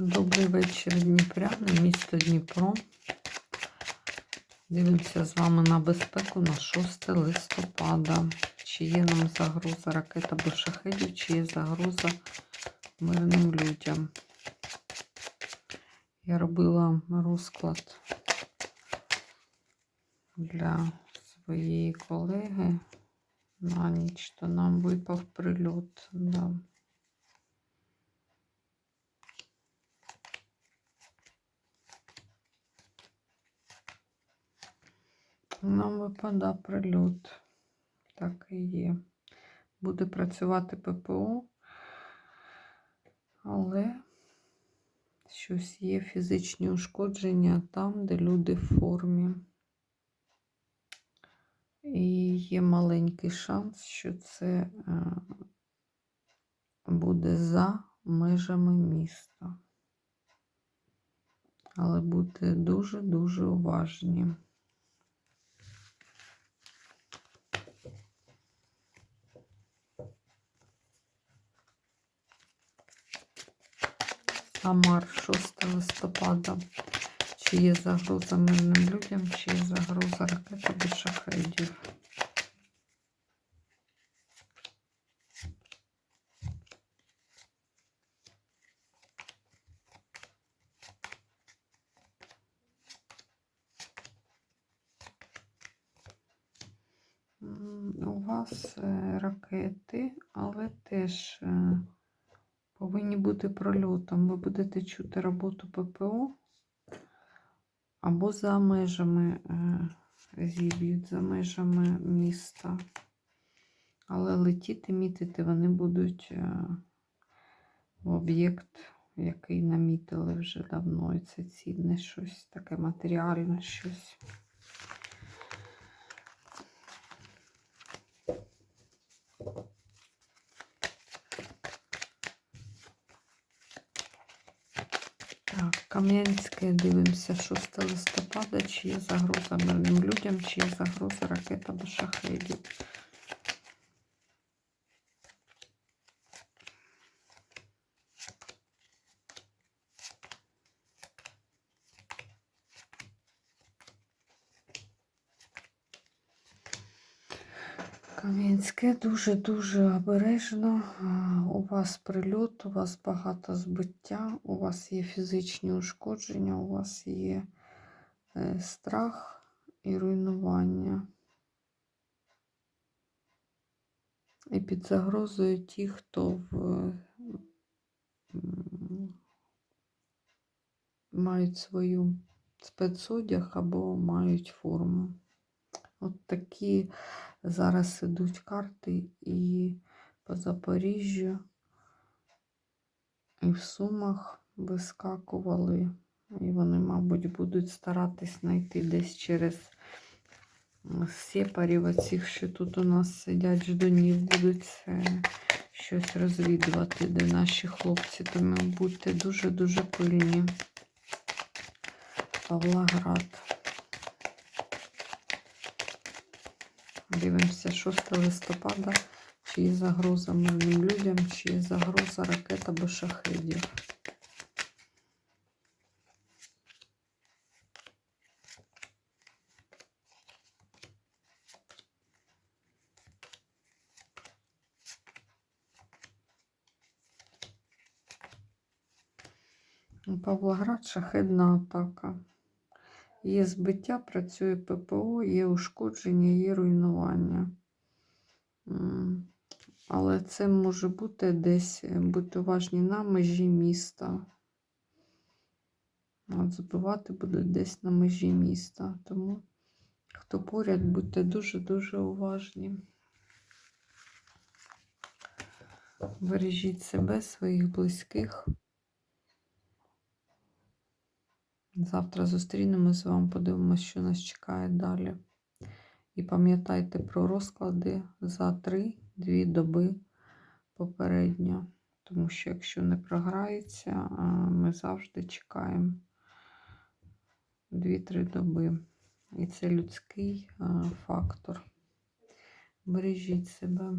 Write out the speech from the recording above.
Добрий вечір, Дніпряни, місто Дніпро. Дивимося з вами на безпеку на 6 листопада. Чи є нам загроза ракет або шахедів, чи є загроза мирним людям. Я робила розклад для своєї колеги на ніч, то нам випав прильот. Да. Нам випадає прильот. Так і є. Буде працювати ППО, але щось є фізичні ушкодження там, де люди в формі. І є маленький шанс, що це е, буде за межами міста. Але будьте дуже-дуже уважні. Самар 6 листопада. Чи є загроза мирним людям, чи є загроза ракет або шахедів. У вас е, ракети, але теж е, повинні бути прольотом. Ви будете чути роботу ППО або за межами е, зіб'ють, за межами міста. Але летіти, мітити вони будуть е, в об'єкт, який намітили вже давно. І це цінне щось, таке матеріальне щось. Так, Кам'янське дивимося 6 листопада, чи є загроза мирним людям, чи є загроза ракета до шахедів. Кам'янське дуже-дуже обережно. У вас прильот, у вас багато збиття, у вас є фізичні ушкодження, у вас є е, страх і руйнування. І під загрозою ті, хто в, мають свою спецодяг або мають форму. От такі зараз ідуть карти і по Запоріжжю, і в Сумах вискакували. І вони, мабуть, будуть старатись знайти десь через сепарів оцих, що тут у нас сидять ждунів, будуть щось розвідувати, де наші хлопці. Тому будьте дуже-дуже пильні. Павлоград. Дивимося 6 листопада, чи є загроза мирним людям, чи є загроза ракет або шахедів. Павлоград шахедна атака. Є збиття, працює ППО, є ушкодження, є руйнування. Але це може бути десь, е, уважні, на межі міста. От збивати будуть десь на межі міста. Тому, хто поряд, будьте дуже-дуже уважні. Бережіть себе, своїх близьких. Завтра зустрінемось з вами, подивимося, що нас чекає далі. І пам'ятайте про розклади за 3-2 доби попередньо. Тому що якщо не програється, ми завжди чекаємо 2-3 доби. І це людський фактор. Бережіть себе.